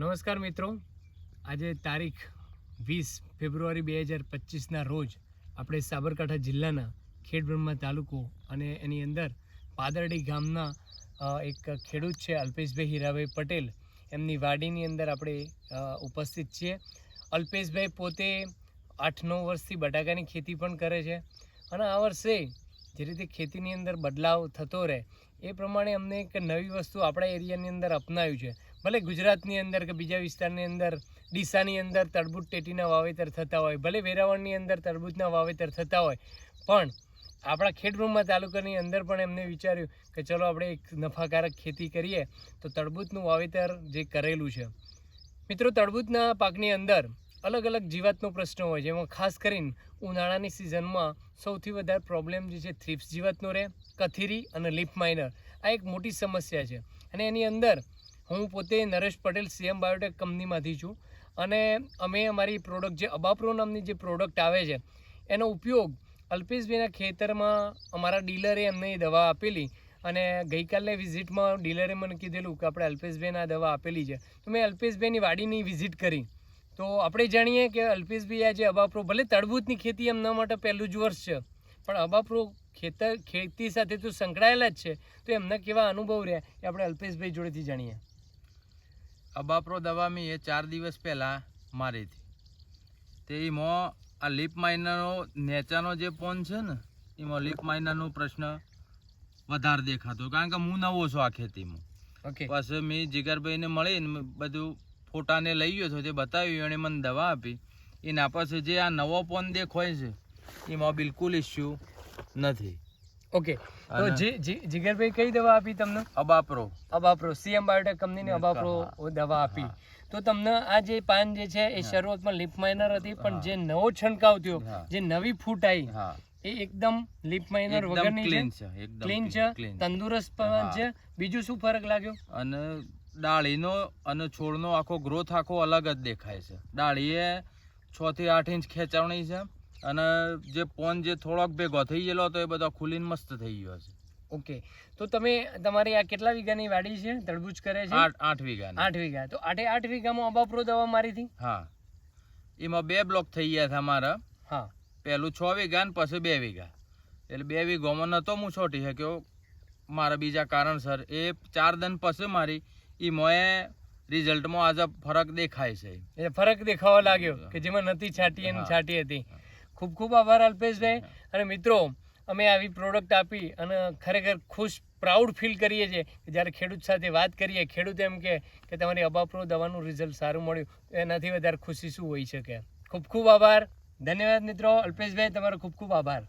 નમસ્કાર મિત્રો. આજે તારીખ વીસ ફેબ્રુઆરી બે હજાર પચીસના રોજ આપણે સાબરકાંઠા જિલ્લાના ખેડબ્રહ્મા તાલુકો અને એની અંદર પાદરડી ગામના એક ખેડૂત છે અલ્પેશભાઈ હીરાભાઈ પટેલ. એમની વાડીની અંદર આપણે ઉપસ્થિત છીએ. અલ્પેશભાઈ પોતે આઠ નવ વર્ષથી બટાકાની ખેતી પણ કરે છે અને આ વર્ષે જે રીતે ખેતીની અંદર બદલાવ થતો રહે, એ પ્રમાણે અમને એક નવી વસ્તુ આપણા એરિયાની અંદર અપનાવ્યું છે. ભલે ગુજરાતની અંદર કે બીજા વિસ્તારની અંદર, ડીસાની અંદર તરબૂજ ટેટીના વાવેતર થતા હોય, ભલે વેરાવળની અંદર તરબૂજના વાવેતર થતા હોય, પણ આપણા ખેડબ્રહ્મા તાલુકાની અંદર પણ એમને વિચાર્યું કે ચલો આપણે એક નફાકારક ખેતી કરીએ, તો તરબૂચનું વાવેતર જે કરેલું છે. મિત્રો તરબૂચના પાકની અંદર અલગ અલગ જીવાતનો પ્રશ્ન હોય, જેમાં ખાસ કરીને ઉનાળાની સિઝનમાં સૌથી વધારે પ્રોબ્લેમ જે છે થ્રિપ્સ જીવાતનો રહે, કથીરી અને લીફ માઇનર. આ એક મોટી સમસ્યા છે અને એની અંદર હું પોતે નરેશ પટેલ સીએમ બાયોટેક કંપનીમાંથી છું અને અમે અમારી પ્રોડક્ટ જે અબાપ્રો નામની જે પ્રોડક્ટ આવે છે, એનો ઉપયોગ અલ્પેશભાઈના ખેતરમાં અમારા ડીલરે એમને એ દવા આપેલી અને ગઈકાલની વિઝિટમાં ડીલરે મને કીધેલું કે આપણે અલ્પેશભાઈને આ દવા આપેલી છે. તો મેં અલ્પેશભાઈની વાડીની વિઝિટ કરી. તો આપણે જાણીએ કે અલ્પેશભાઈ આ જે અબાપ્રો, ભલે તડબૂચની ખેતી એમના માટે પહેલું જ વર્ષ છે, પણ અબાપ્રો ખેતર, ખેતી સાથે તો સંકળાયેલા જ છે. તો એમના કેવા અનુભવ રહ્યા એ આપણે અલ્પેશભાઈ જોડેથી જાણીએ. અબાપ્રો દવા મેં એ ચાર દિવસ પહેલાં મારી હતી. તે એમાં આ લીપ માઇનરનો નેચાનો જે પોન છે ને એમાં લીપ માઇનરનો પ્રશ્ન વધારે દેખાતો. કારણ કે હું નવો છું આ ખેતીમાં. ઓકે પછી મેં જીગરભાઈને મળીને બધું ફોટાને લઈ ગયો છો જે બતાવ્યું એણે મને દવા આપી. એના પછી જે આ નવો પોન દેખાય છે એમાં બિલકુલ ઇસ્યુ નથી. ઓકે તો જી જી- જીગરભાઈ કઈ દવા આપી તમને? અબાપ્રો. અબાપ્રો સીએમ બાયોટેક કંપનીની અબાપ્રો દવા આપી. તો તમને આ જે પાન જે છે એ શરૂઆતમાં લીપ માઇનર હતી પણ જે નવો છંટકાવ થયો જે નવી ફૂટ આવી એ એકદમ લીપ માઇનર વગરની ક્લીન છે ક્લીન છે તંદુરસ્ત પણ છે. બીજું શું ફરક લાગ્યો? અને ડાળીનો અને છોડનો આખો ગ્રોથ આખો અલગ જ દેખાય છે. ડાળીએ છ થી આઠ ઇંચ ખેંચાવણી છે. અને જે પોન જે થોડોક ભેગો થઈ ગયેલો હતો એ બધો ખુલીને મસ્ત થઈ ગયો છે ઓકે. તો તમે તમારી આ કેટલા વીઘાની વાડી છે? તરબૂચ કરે છે? આઠ વીઘાની. આઠ વીઘા. તો આઠે આઠ વીઘામાં અબાપરો દવા મારી હતી હા. એમાં બે બ્લોક થઈ ગયા હતા મારા હા. પહેલું છ વીઘા ને પછી બે વીઘા. એટલે બે વીઘામાં નહોતો હું છોટી શક્યો. મારા બીજા કારણસર એ ચાર દન પછી મારી એમાં રિઝલ્ટમાં આજે ફરક દેખાય છે. એટલે ફરક દેખાવા લાગ્યો કે જેમાં નથી છાટી એની. છાટી હતી. ખૂબ ખૂબ આભાર, અલ્પેશભાઈ. અને મિત્રો, અમે આવી પ્રોડક્ટ આપી અને ખરેખર ખુશ પ્રાઉડ ફીલ કરીએ છીએ કે જ્યારે ખેડૂત સાથે વાત કરીએ, ખેડૂત એમ કે તમારી અબાપરો દવાનું રિઝલ્ટ સારું મળ્યું. એનાથી વધારે ખુશી શું હોઈ શકે? ખૂબ ખૂબ આભાર. ધન્યવાદ મિત્રો. અલ્પેશભાઈ, તમારો ખૂબ ખૂબ આભાર.